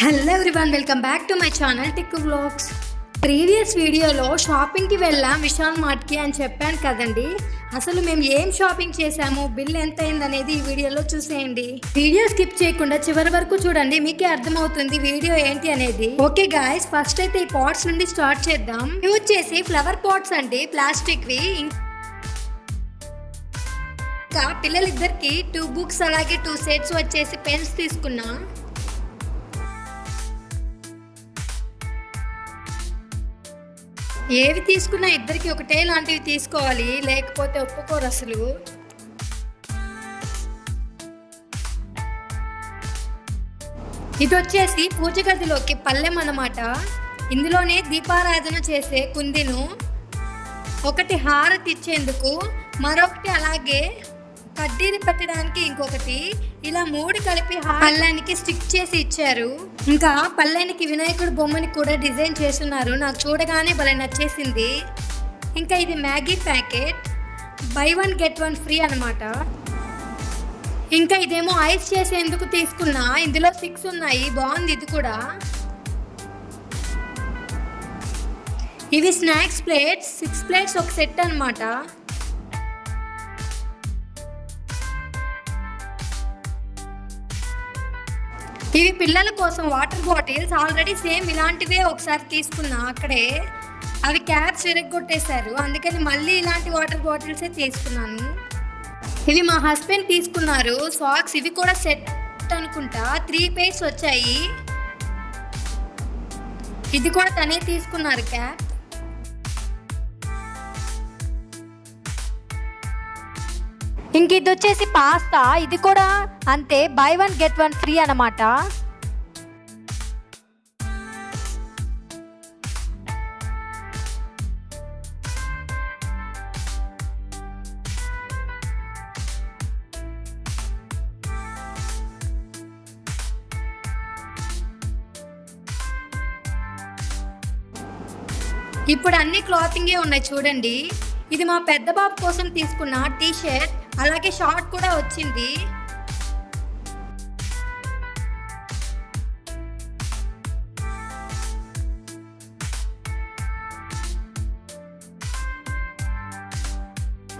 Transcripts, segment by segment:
Hello everyone welcome back to my channel tick vlogs previous వీడియోలో షాపింగ్కి వెళ్ళాం విశాల్ మార్ట్కి అని చెప్పాను కదండి. అసలు మేము ఏం షాపింగ్ చేసాము బిల్ ఎంత అయిందనేది ఈ వీడియోలో చూసేయండి. వీడియో స్కిప్ చేయకుండా చివరి వరకు చూడండి మీకే అర్థమవుతుంది వీడియో ఏంటి అనేది. ఓకే గాయస్ ఫస్ట్ అయితే ఈ పాట్స్ నుండి స్టార్ట్ చేద్దాం. యూజ్ వచ్చేసి ఫ్లవర్ పాట్స్ అండి ప్లాస్టిక్వి ఇంకా పిల్లలిద్దరికి టూ బుక్స్ అలాగే టూ సెట్స్ వచ్చేసి పెన్స్ తీసుకున్నా. ఏవి తీసుకున్నా ఇద్దరికి ఒకటే లాంటివి తీసుకోవాలి లేకపోతే ఒప్పుకోరు అసలు. ఇది వచ్చేసి పూజ గదిలోకి పల్లెం అన్నమాట. ఇందులోనే దీపారాధన చేసే కుందిను ఒకటి హారతి ఇచ్చేందుకు మరొకటి అలాగే కడ్డీని పెట్టడానికి ఇంకొకటి ఇలా మూడు కలిపి హా- పళ్ళానికి స్టిక్ చేసి ఇచ్చారు. ఇంకా పళ్ళానికి వినాయకుడు బొమ్మని కూడా డిజైన్ చేస్తున్నారు. నాకు చూడగానే భలే నచ్చేసింది. ఇంకా ఇది Maggi packet. Buy one get one free అనమాట ఇంకా ఇదేమో ఐస్ చేసేందుకు తీసుకున్నా. ఇందులో సిక్స్ ఉన్నాయి. బాగుంది ఇది కూడా. ఇవి స్నాక్స్ ప్లేట్స్. సిక్స్ ప్లేట్స్ ఒక సెట్ అన్నమాట. ఇవి పిల్లల కోసం వాటర్ బాటిల్స్ ఆల్రెడీ సేమ్ ఇలాంటివే ఒకసారి తీసుకున్నా అక్కడే. అవి క్యాప్స్ విరగొట్టేశారు అందుకని మళ్ళీ ఇలాంటి వాటర్ బాటిల్సే తీసుకున్నాను. ఇవి మా హస్బెండ్ తీసుకున్నారు. సాక్స్ ఇవి కూడా సెట్ అనుకుంటా. త్రీ పేర్స్ వచ్చాయి. ఇది కూడా తనే తీసుకున్నారు క్యాప్. ఇంక ఇది వచ్చేసి పాస్తా ఇది కూడా అంతే buy one get one free అన్నమాట. ఇప్పుడు అన్ని క్లాతింగే ఉన్నాయి చూడండి. ఇది మా పెద్ద బాబు కోసం తీసుకున్న టీ షర్ట్ అలాగే షార్ట్ కూడా వచ్చింది.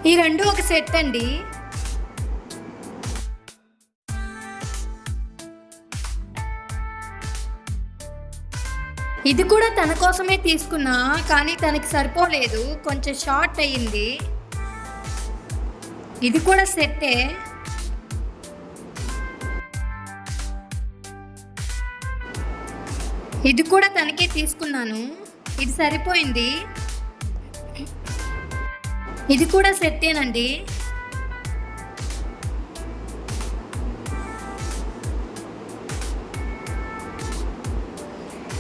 ఈ రెండు ఒక సెట్ అండి. ఇది కూడా తన కోసమే తీసుకున్నా కానీ తనకి సరిపోలేదు. కొంచెం షార్ట్ అయ్యింది. ఇది కూడా సెట్టే. ఇది కూడా తనకే తీసుకున్నాను. ఇది సరిపోయింది. ఇది కూడా సెట్టేనండి.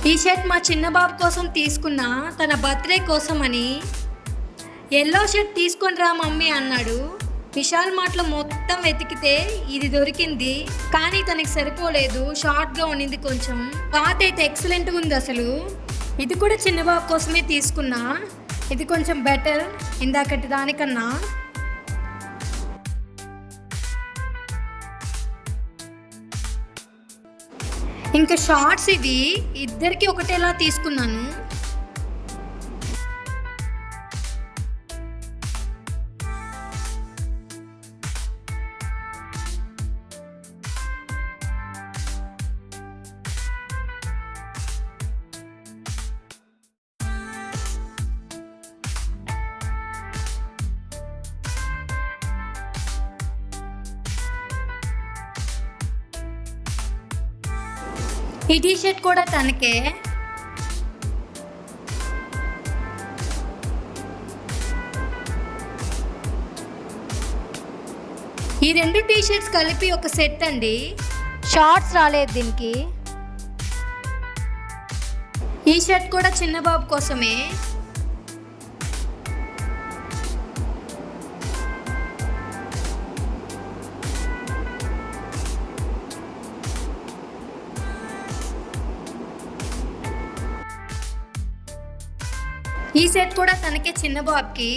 ఈ షర్ట్ మా చిన్న బాబు కోసం తీసుకున్నా తన బర్త్డే కోసం అని ఎల్లో షర్ట్ తీసుకొని రా మమ్మీ అన్నాడు. విశాల్ మార్ట్లో మొత్తం వెతికితే ఇది దొరికింది. కానీ తనకి సరిపోలేదు. షార్ట్గా ఉండింది కొంచెం. పాత అయితే ఎక్సలెంట్గా ఉంది అసలు. ఇది కూడా చిన్న బాబు కోసమే తీసుకున్నా. ఇది కొంచెం బెటర్ ఇందాకటి దానికన్నా. ఇంకా షార్ట్స్ ఇవి. ఇద్దరికి ఒకటేలా తీసుకున్నాను. ఈ టీ షర్ట్ కూడా తనకే. ఈ రెండు టీ షర్ట్స్ కలిపి ఒక సెట్ అండి. షార్ట్స్ రాలేదు దీనికి. ఈ షర్ట్ కూడా చిన్న బాబు కోసమే. ఈ సెట్ కూడా తనకే చిన్న బాబుకి.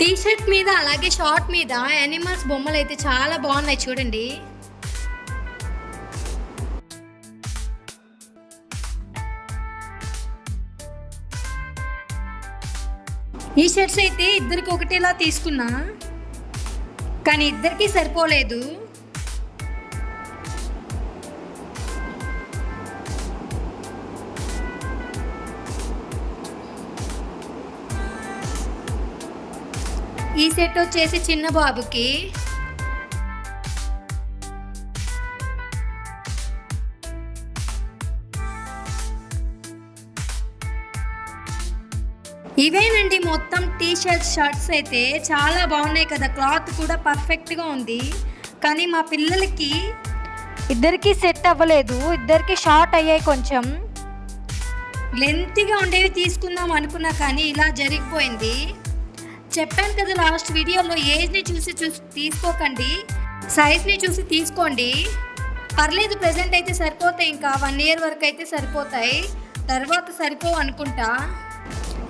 టీ షర్ట్ మీద అలాగే షార్ట్ మీద యానిమల్స్ బొమ్మలు అయితే చాలా బాగున్నాయి చూడండి. ఈ షర్ట్స్ అయితే ఇద్దరికి ఒకటేలా తీసుకున్నా. కానీ ఇద్దరికి సరిపోలేదు. ఈ సెట్ వచ్చేసి చిన్న బాబుకి. ఇవేనండి మొత్తం టీ షర్ట్స్ షర్ట్స్ అయితే చాలా బాగున్నాయి కదా క్లాత్ కూడా పర్ఫెక్ట్గా ఉంది. కానీ మా పిల్లలకి ఇద్దరికి సెట్ అవ్వలేదు ఇద్దరికి షార్ట్ అయ్యాయి కొంచెం. లెంత్గా ఉండేవి తీసుకుందాం అనుకున్నా కానీ ఇలా జరిగిపోయింది. చెప్పాను కదా లాస్ట్ వీడియోలో ఏజ్ని చూసి చూసి తీసుకోకండి. సైజ్ని చూసి తీసుకోండి. పర్లేదు ప్రజెంట్ అయితే సరిపోతాయి ఇంకా వన్ ఇయర్ వరకు అయితే సరిపోతాయి. తర్వాత సరిపోవు అనుకుంటా.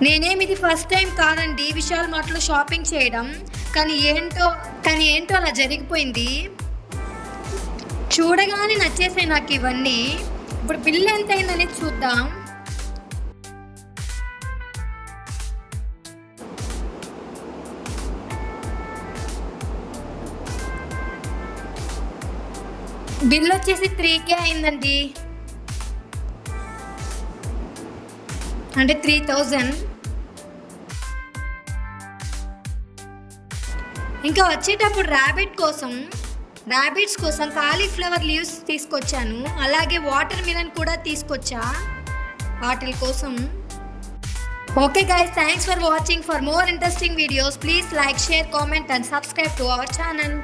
నేనేమి ఇది ఫస్ట్ టైం కాదండి విశాల్ మార్ట్లో షాపింగ్ చేయడం. కానీ ఏంటో కానీ ఏంటో అలా జరిగిపోయింది. చూడగానే నచ్చేసాయి నాకు ఇవన్నీ. ఇప్పుడు బిల్ ఎంత అయిందనేది చూద్దాం. బిల్ వచ్చేసి త్రీ కే అయిందండి. అంటే త్రీ థౌజండ్. ఇంకా వచ్చేటప్పుడు ర్యాబిట్ కోసం ర్యాబిట్స్ కోసం కాలీఫ్లవర్ లీవ్స్ తీసుకొచ్చాను. అలాగే వాటర్ మిలన్ కూడా తీసుకొచ్చా వాటి కోసం. Okay guys thanks for watching for more interesting videos please like share comment and subscribe to our channel